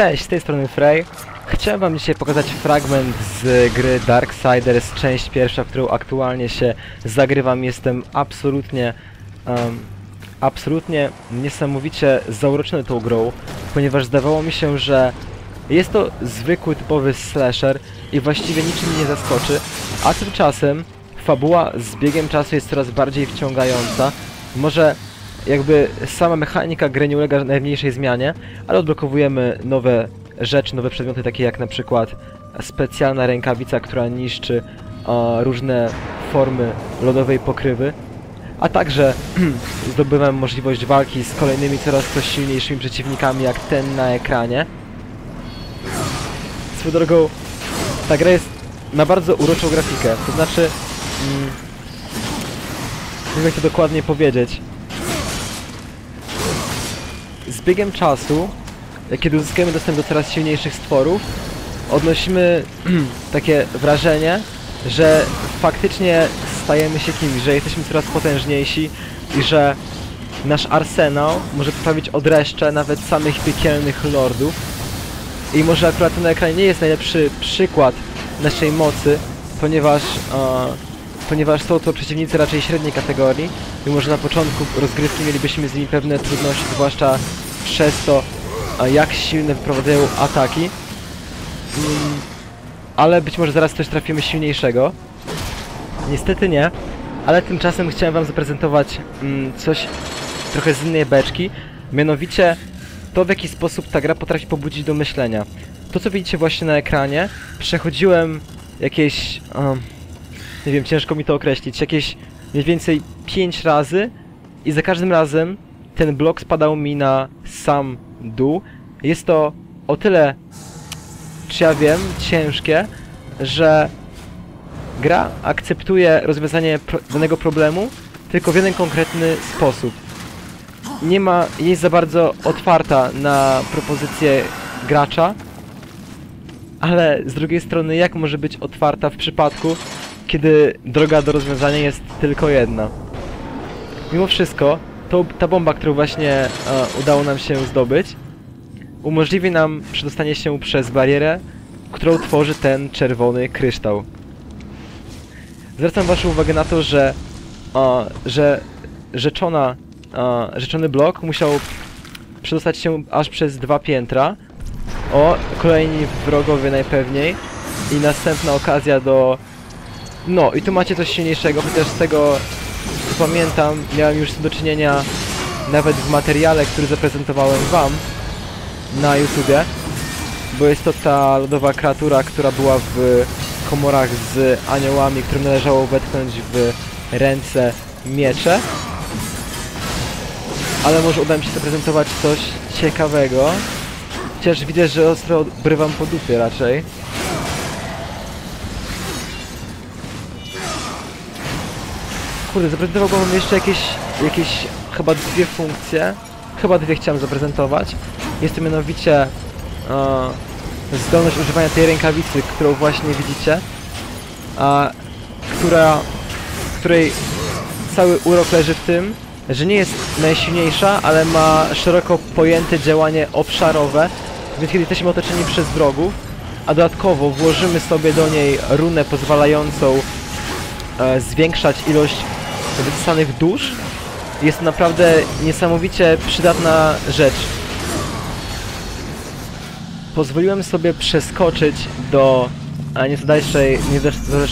Cześć, z tej strony Frey. Chciałem wam dzisiaj pokazać fragment z gry Darksiders, część pierwsza, w którą aktualnie się zagrywam. Jestem absolutnie, um, absolutnie niesamowicie zauroczony tą grą, ponieważ zdawało mi się, że jest to zwykły, typowy slasher i właściwie niczym nie zaskoczy, a tymczasem fabuła z biegiem czasu jest coraz bardziej wciągająca. Może jakby sama mechanika gry nie ulega najmniejszej zmianie, ale odblokowujemy nowe rzeczy, nowe przedmioty, takie jak na przykład specjalna rękawica, która niszczy e, różne formy lodowej pokrywy, a także zdobywam możliwość walki z kolejnymi coraz to silniejszymi przeciwnikami, jak ten na ekranie. Swoją drogą, ta gra jest ma bardzo uroczą grafikę, to znaczy... Mm, nie wiem jak to dokładnie powiedzieć. Z biegiem czasu, kiedy uzyskujemy dostęp do coraz silniejszych stworów, odnosimy takie wrażenie, że faktycznie stajemy się kimś, że jesteśmy coraz potężniejsi i że nasz arsenał może poprawić odreszcze nawet samych piekielnych lordów. I może akurat to na ekranie nie jest najlepszy przykład naszej mocy, ponieważ, e, ponieważ są to przeciwnicy raczej średniej kategorii i może na początku rozgrywki mielibyśmy z nimi pewne trudności, zwłaszcza przez to, jak silne wyprowadzają ataki. Mm, ale być może zaraz też trafimy silniejszego. Niestety nie, ale tymczasem chciałem wam zaprezentować mm, coś trochę z innej beczki, mianowicie to w jaki sposób ta gra potrafi pobudzić do myślenia. To co widzicie właśnie na ekranie, przechodziłem jakieś... Um, nie wiem, ciężko mi to określić, jakieś mniej więcej 5 razy i za każdym razem ten blok spadał mi na sam dół. Jest to o tyle, czy ja wiem, ciężkie, że gra akceptuje rozwiązanie pro danego problemu tylko w jeden konkretny sposób. Nie ma, jest za bardzo otwarta na propozycje gracza, ale z drugiej strony jak może być otwarta w przypadku, kiedy droga do rozwiązania jest tylko jedna. Mimo wszystko, to, ta bomba, którą właśnie e, udało nam się zdobyć, umożliwi nam przedostanie się przez barierę, którą tworzy ten czerwony kryształ. Zwracam waszą uwagę na to, że, e, że rzeczona, e, rzeczony blok musiał przedostać się aż przez dwa piętra. O, kolejni wrogowie najpewniej. I następna okazja do... No, i tu macie coś silniejszego, chociaż z tego pamiętam, miałem już do czynienia nawet w materiale, który zaprezentowałem wam na YouTubie, bo jest to ta lodowa kreatura, która była w komorach z aniołami, którym należało wetknąć w ręce miecze. Ale może uda mi się zaprezentować coś ciekawego. Chociaż widzę, że ostro odbrywam po dupie raczej. Kurde, zaprezentowałbym jeszcze jakieś, jakieś chyba dwie funkcje. Chyba dwie chciałem zaprezentować. Jest to mianowicie e, zdolność używania tej rękawicy, którą właśnie widzicie. A, która, której cały urok leży w tym, że nie jest najsilniejsza, ale ma szeroko pojęte działanie obszarowe, więc kiedy jesteśmy otoczeni przez wrogów, a dodatkowo włożymy sobie do niej runę pozwalającą e, zwiększać ilość wysysanych dusz, jest to naprawdę niesamowicie przydatna rzecz. Pozwoliłem sobie przeskoczyć do a nieco dalszej, nieco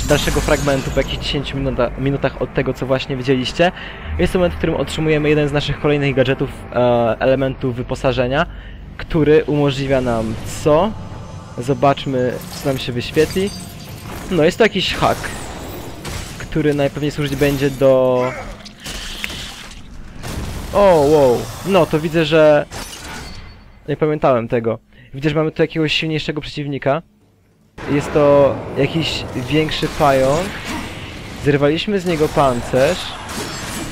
dalszego fragmentu po jakichś 10 minuta, minutach od tego, co właśnie widzieliście. Jest moment, w którym otrzymujemy jeden z naszych kolejnych gadżetów, e, elementów wyposażenia, który umożliwia nam co? Zobaczmy, co nam się wyświetli. No, jest to jakiś hack, który najpewniej służyć będzie do... O, wow. No, to widzę, że... Nie pamiętałem tego. Widzę, że mamy tu jakiegoś silniejszego przeciwnika. Jest to jakiś większy pająk. Zerwaliśmy z niego pancerz.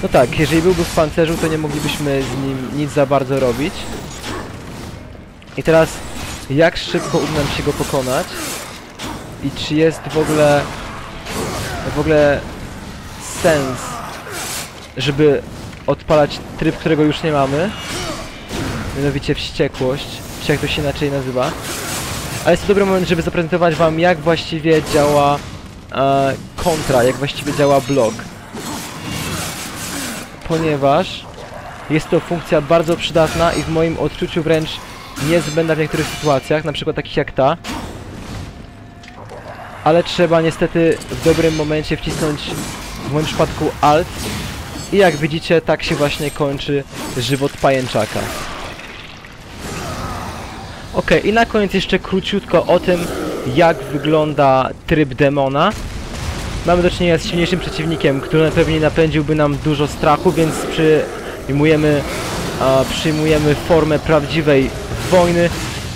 No tak, jeżeli byłby w pancerzu, to nie moglibyśmy z nim nic za bardzo robić. I teraz, jak szybko uda nam się go pokonać? I czy jest w ogóle... w ogóle sens, żeby odpalać tryb, którego już nie mamy? Mianowicie wściekłość. czy jak to się inaczej nazywa. Ale jest to dobry moment, żeby zaprezentować wam, jak właściwie działa e, kontra, jak właściwie działa blok. Ponieważ jest to funkcja bardzo przydatna i w moim odczuciu wręcz niezbędna w niektórych sytuacjach, na przykład takich jak ta. Ale trzeba niestety w dobrym momencie wcisnąć w moim przypadku Alt i jak widzicie tak się właśnie kończy żywot pajęczaka. Ok, i na koniec jeszcze króciutko o tym, jak wygląda tryb demona. Mamy do czynienia z silniejszym przeciwnikiem, który pewnie napędziłby nam dużo strachu, więc przyjmujemy, przyjmujemy formę prawdziwej wojny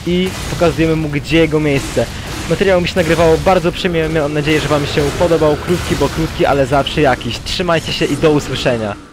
i pokazujemy mu, gdzie jego miejsce. Materiał mi się nagrywało bardzo przyjemnie, mam nadzieję, że wam się podobał. Krótki, bo krótki, ale zawsze jakiś. Trzymajcie się i do usłyszenia.